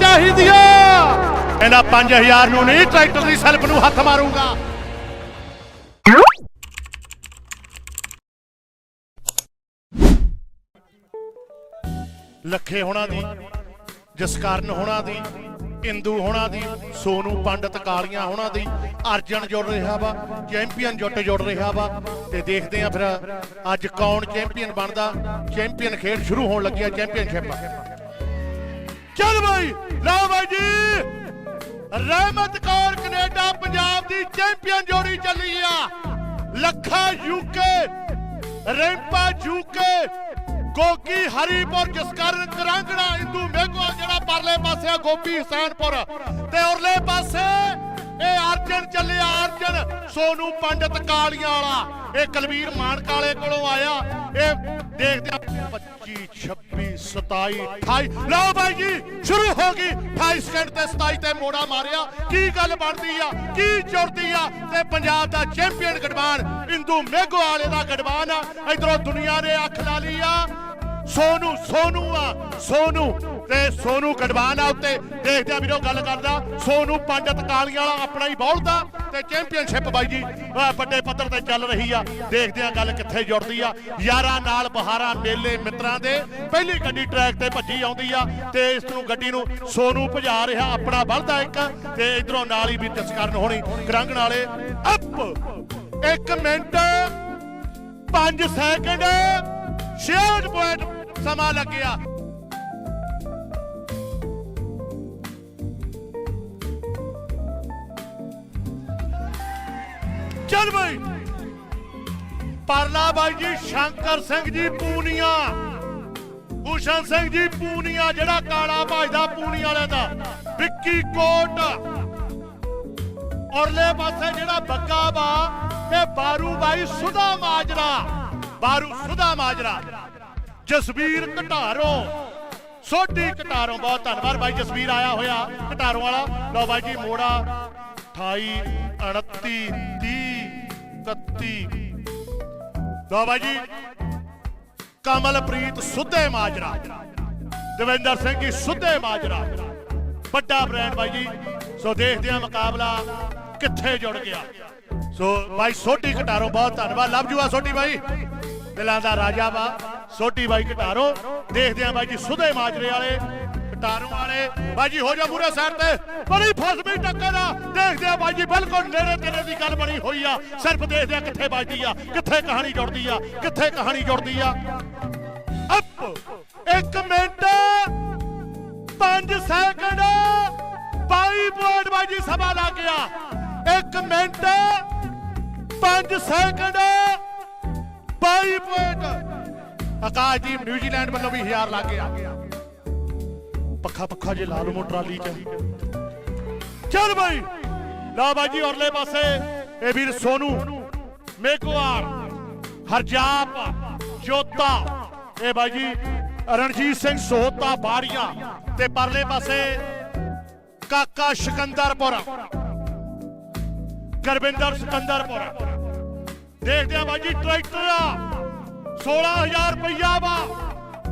ਚਾਹੀਦੀ ਆ ਕਹਿੰਦਾ 5000 ਨੂੰ ਨਹੀਂ, ਟਰੈਕਟਰ ਦੀ ਸੈਲਫ ਨੂੰ ਹੱਥ ਮਾਰੂੰਗਾ। ਲੱਖੇ ਹੋਣਾ ਦੀ, ਜਸਕਰਨ ਹੋਣਾ ਦੀ, ਇੰਦੂ ਹੋਣਾ ਦੀ, ਸੋਨੂ ਪੰਡਤ ਕਾਲੀਆਂ ਹੋਣਾ ਦੀ, ਅਰਜਨ ਜੁੜ ਰਿਹਾ ਵਾ, ਚੈਂਪੀਅਨ ਜੁੱਟ ਜੁੜ ਰਿਹਾ ਵਾ। ਤੇ ਦੇਖਦੇ ਆ ਫਿਰ ਅੱਜ ਕੌਣ ਚੈਂਪੀਅਨ ਬਣਦਾ, ਚੈਂਪੀਅਨ ਖੇਡ ਸ਼ੁਰੂ ਹੋਣ ਲੱਗਿਆ ਚੈਂਪੀਅਨਸ਼ਿਪ। ਚੱਲ ਬਾਈ। ਲਓ ਬਾਈ ਜੀ। ਰਹਿਮਤ ਕੌਰ ਕੈਨੇਡਾ ਪੰਜਾਬ ਦੀ ਚੈਂਪੀਅਨ ਜੋੜੀ ਚੱਲੀ ਆ। ਲੱਖਾ ਯੂਕੇ, ਰੈਂਪਾ ਯੂਕੇ, ਗੋਗੀ ਹਰੀਪੁਰ, ਜਸਕਰਨ ਕਰਾਂਗੜਾ ਇੰਦੂ ਮੇਘਵਾ ਜਿਹੜਾ ਪਰਲੇ ਪਾਸੇ ਆ, ਗੋਪੀ ਹੁਸੈਨਪੁਰ। ਤੇ ਉਰਲੇ ਪਾਸੇ ਇਹ ਅਰਜਨ ਚੱਲਿਆ ਅਰਜਨ, ਸੋਨੂ ਪੰਡਤ ਕਾਲੀਆਂ ਵਾਲਾ। ਇਹ ਕਲਵੀਰ ਮਾਨਕ ਵਾਲੇ ਕੋਲੋਂ ਆਇਆ। ਇਹ ਦੇਖਦੇ ਆ 25 26 27 28 ਲਓ ਬਾਈ ਜੀ, ਸ਼ੁਰੂ ਹੋ ਗਈ। 28 ਸਕਿੰਟ ਤੇ 27 ਤੇ ਮੋੜਾ ਮਾਰਿਆ। ਕੀ ਗੱਲ ਬਣਦੀ ਆ? ਕੀ ਜੁੜਦੀ ਆ? ਤੇ ਪੰਜਾਬ ਦਾ ਚੈਂਪੀਅਨ ਗੜਵਾਨ ਇੰਦੂ ਮੇਘੋ ਵਾਲੇ ਦਾ ਗੜਵਾਨ ਆ। ਇਧਰੋਂ ਦੁਨੀਆ ਨੇ ਅੱਖ ਲਾ ਲਈ ਆ। ਸੋਨੂ ਸੋਨੂ ਆ, ਸੋਨੂ ਤੇ ਸੋਨੂ ਗੜਵਾਨ ਆ ਉੱਤੇ। ਦੇਖਦੇ ਆ ਵੀਰੋ ਗੱਲ ਕਰਦਾ। ਸੋਨੂ ਪੰਡਤ ਕਾਲੀਆਂ ਵਾਲਾ ਆਪਣਾ ਹੀ ਬੌਲਦਾ ਤੇ ਚੈਂਪੀਅਨਸ਼ਿਪ ਬਾਈ ਜੀ ਵੱਡੇ ਪੱਧਰ ਤੇ ਚੱਲ ਰਹੀ ਆ। ਦੇਖਦੇ ਆ ਗੱਲ ਕਿੱਥੇ ਜੁੜਦੀ ਆ। ਯਾਰਾਂ ਨਾਲ ਬਹਾਰਾਂ ਮੇਲੇ ਮਿੱਤਰਾਂ ਦੇ। ਪਹਿਲੀ ਗੱਡੀ ਟਰੈਕ ਤੇ ਭੱਜੀ ਆਉਂਦੀ ਆ ਤੇ ਇਸ ਨੂੰ ਗੱਡੀ ਨੂੰ ਸੋਨੂ ਭਜਾ ਰਿਹਾ ਆਪਣਾ ਬਲਦਾ ਇੱਕ ਤੇ ਇਧਰੋਂ ਨਾਲ ਹੀ ਵੀ ਤਸਕਰਨ ਹੋਣੀ। ਕਰੰਗਣ ਵਾਲੇ ਅਪ 1 ਮਿੰਟ। 5 ਸੈਕਿੰਡ 66 ਪੁਆਇੰਟ ਸਮਾਂ ਲੱਗਿਆ। ਚੱਲ ਬਈ ਪਰਲਾ ਬਾਈ ਜੀ, ਸ਼ੰਕਰ ਸਿੰਘ ਜੀ, ਪੂਨੀਆ। ਭੂਸ਼ਣ ਸਿੰਘ ਜੀ, ਪੂਨੀਆ, ਜਿਹੜਾ ਕਾਲਾ ਭਜਦਾ ਪੂਨੀ ਵਾਲੇ ਦਾ। ਵਿੱਕੀ ਕੋਟ। ਔਰਲੇ ਪਾਸੇ ਜਿਹੜਾ ਬੱਗਾ ਵਾ ਤੇ ਬਾਰੂ ਬਾਈ ਸੁਧਾ ਮਾਜਰਾ। ਬਾਰੂ ਸੁਧਾ ਮਾਜਰਾ। ਜਸਵੀਰ ਘਟਾਰੋ ਸੋਢੀ ਘਟਾਰੋਂ ਬਹੁਤ ਧੰਨਵਾਦ ਬਾਈ, ਜਸਵੀਰ ਆਇਆ ਹੋਇਆ ਘਟਾਰੋਂ ਵਾਲਾ। ਲਓ ਬਾਈ ਜੀ, ਮੋੜਾ। 28 29 30 31 ਲਓ ਜੀ, ਕਮਲਪ੍ਰੀਤ ਸੁੱਧੇ ਮਾਜਰਾ। ਦਵਿੰਦਰ ਸਿੰਘ ਜੀ ਸੁੱਧੇ ਮਾਜਰਾ। ਵੱਡਾ ਬ੍ਰਾਂਡ ਬਾਈ ਜੀ। ਸੋ ਦੇਖਦੇ ਆ ਮੁਕਾਬਲਾ ਕਿੱਥੇ ਜੁੜ ਗਿਆ। ਸੋ ਬਾਈ ਸੋਢੀ ਘਟਾਰੋ ਬਹੁਤ ਧੰਨਵਾਦ। ਲਵ ਜੂਆ ਸੋਢੀ ਬਾਈ। ਦਿਲਾਂ ਦਾ ਰਾਜਾ ਵਾ। ਸੋਢੀ ਬਾਈ ਘਟਾਰੋ ਦੇਖਦੇ ਆ ਬਾਈ ਜੀ, ਸੁਧੇ ਮਾਜਰੇ ਵਾਲੇ। ਘਟਾਰੋ ਵਾਲੇ। ਬਾਜੀ ਹੋ ਜਾ ਪੂਰੇ ਸਾਈਡ ਤੇ। ਬੜੀ ਫਸਵੀਂ ਟੱਕਰ ਆ। ਦੇਖਦੇ ਆ ਬਾਈ ਬਿਲਕੁਲ ਨੇੜੇ ਤੇਰੇ ਦੀ ਗੱਲ ਬਣੀ ਹੋਈ ਆ। ਸਿਰਫ ਦੇਖਦੇ ਆ ਕਿੱਥੇ ਵੱਜਦੀ ਆ, ਕਿੱਥੇ ਕਹਾਣੀ ਜੁੜਦੀ ਆ, ਕਿੱਥੇ ਕਹਾਣੀ ਜੁੜਦੀ ਆ। ਅਪ! 1 ਮਿੰਟ। 5 ਸੈਕਿੰਡ। 22 ਪੁਆਇੰਟ ਬਾਜੀ ਸਮਾਂ ਲੱਗ ਗਿਆ। 1 ਮਿੰਟ। 5 ਸੈਕਿੰਡ। 22 ਪੁਆਇੰਟ। ਆਕਾਸ਼ ਜੀ, ਨਿਊਜ਼ੀਲੈਂਡ ਵੱਲੋਂ ਵੀ ਹਜ਼ਾਰ ਲੱਗ ਗਿਆ। ਪੱਖਾ ਪੱਖਾ ਜੇ ਲਾ ਲਓ ਟਰਾਲੀ ਚ। ਚੱਲ ਬਾਈ। ਲਾ ਬਾਜੀ ਔਰਲੇ ਪਾਸੇ। ਇਹ ਵੀਰ ਸੋਨੂ। ਮੇਕਵਾਰ। ਹਰਜਾਪ। ਜੋਤਾ ਇਹ ਬਾਈ ਰਣਜੀਤ ਸਿੰਘ ਸੋਹਤਾ ਬਾੜੀਆਂ। ਤੇ ਪਰਲੇ ਪਾਸੇ ਕਾਕਾ ਸਿਕੰਦਰਪੁਰ। ਗੁਰਵਿੰਦਰ ਸਿਕੰਦਰਪੁਰ। ਦੇਖਦੇ ਆ ਬਾਈ ਟਰੈਕਟਰ ਆ। 16000 ਰੁਪਇਆ ਵਾ।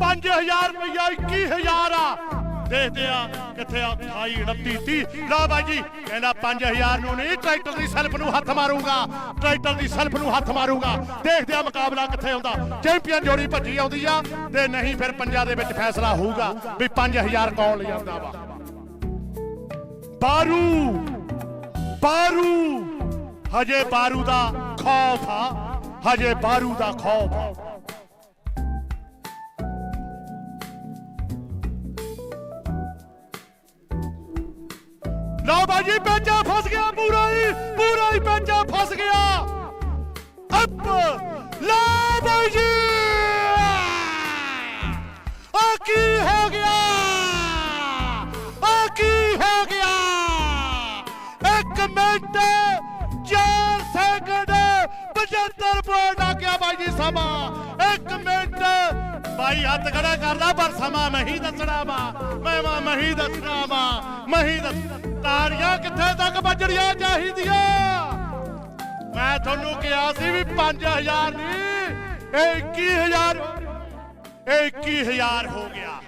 5000 ਰੁਪਈਆ 21000 ਆ। ਦੇਖਦੇ ਆ, ਕਿੱਥੇ ਆ? 28 29 30 ਲਾ ਬਾਈ ਜੀ, ਕਹਿੰਦਾ 5000 ਨੂੰ ਨਹੀਂ, ਟਰੈਕਟਰ ਦੀ ਸੈਲਫ ਨੂੰ ਹੱਥ ਮਾਰੂੰਗਾ। ਟਰੈਕਟਰ ਦੀ ਸੈਲਫ ਨੂੰ ਹੱਥ ਮਾਰੂੰਗਾ। ਦੇਖਦੇ ਆ ਮੁਕਾਬਲਾ ਕਿੱਥੇ ਆਉਂਦਾ। ਚੈਂਪੀਅਨ ਜੋੜੀ ਭੱਜੀ ਆਉਂਦੀ ਆ, ਤੇ ਨਹੀਂ ਫਿਰ ਪੰਜਾਂ ਦੇ ਵਿੱਚ ਫੈਸਲਾ ਹੋਊਗਾ ਵੀ 5000 ਕੌਣ ਲਿਆਉਂਦਾ ਵਾ। ਬਾਰੂ ਬਾਰੂ, ਹਜੇ ਬਾਰੂ ਦਾ ਖੌਫ ਆ, ਹਜੇ ਬਾਰੂ ਦਾ ਖੌਫ ਆ। ਲਓ ਬਾਜੀ ਪੈਂਚਾ ਫਸ ਗਿਆ, ਪੂਰਾ ਹੀ ਪੂਰਾ ਹੀ ਪੈਂਚਾ ਫਸ ਗਿਆ। ਅੱਪ ਲਓ ਬਾਜੀ ਆ ਕੀ ਹੋ ਗਿਆ? ਆ ਕੀ ਹੋ ਗਿਆ? ਇੱਕ ਮਿੰਟ 4 ਸੈਕਿੰਡ 75 ਪੁਆਇੰਟ ਆ ਗਿਆ ਬਾਈ ਜੀ ਸਮਾਂ। ਇੱਕ ਮਿੰਟ ਬਾਈ ਹੱਥ ਖੜਾ ਕਰਦਾ, ਪਰ ਸਮਾਂ ਮੈਂ ਦੱਸਣਾ ਵਾ। ਮੈਂ ਵਾ ਮੈਂ ਦੱਸਣਾ ਵਾ। ਮੈਂ ਦੱਸ ਤਾੜੀਆਂ ਕਿੱਥੇ ਤੱਕ ਵੱਜਣੀਆਂ ਚਾਹੀਦੀਆਂ? ਮੈਂ ਤੁਹਾਨੂੰ ਕਿਹਾ ਸੀ ਵੀ 5000 ਨਹੀਂ, ਇਹ 21000 ਇਹ 21000 ਹੋ ਗਿਆ।